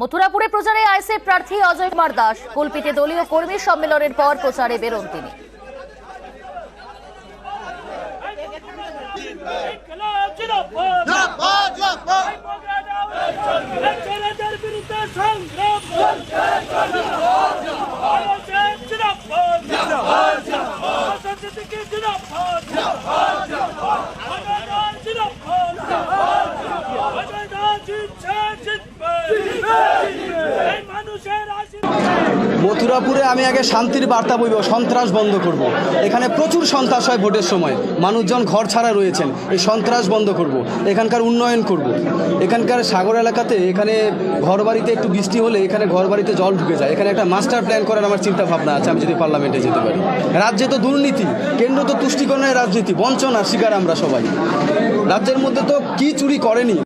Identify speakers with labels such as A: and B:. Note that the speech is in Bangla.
A: মথুরাপুরে প্রচারে আইসে প্রার্থী অজয় কুমার দাস। কল্পিতে দলীয় কর্মী সম্মেলনের পর প্রচারে বেরোন তিনি।
B: মথুরাপুরে আমি আগে শান্তির বার্তা বইব, সন্ত্রাস বন্ধ করব। এখানে প্রচুর সন্ত্রাস হয় ভোটের সময় মানুষজন ঘর ছাড়া রয়েছেন, এই সন্ত্রাস বন্ধ করব। এখানকার উন্নয়ন করব। এখানকার সাগর এলাকাতে, এখানে ঘরবাড়িতে একটু বৃষ্টি হলে এখানে ঘরবাড়িতে জল ঢুকে যায় এখানে একটা মাস্টার প্ল্যান করার আমার চিন্তা ভাবনা আছে, আমি যদি পার্লামেন্টে যেতে পারি রাজ্যে তো দুর্নীতি, কেন্দ্র তো তুষ্টিকরণের রাজনীতি, বঞ্চনার শিকার আমরা সবাই রাজ্যের মধ্যে তো কি চুরি করেনি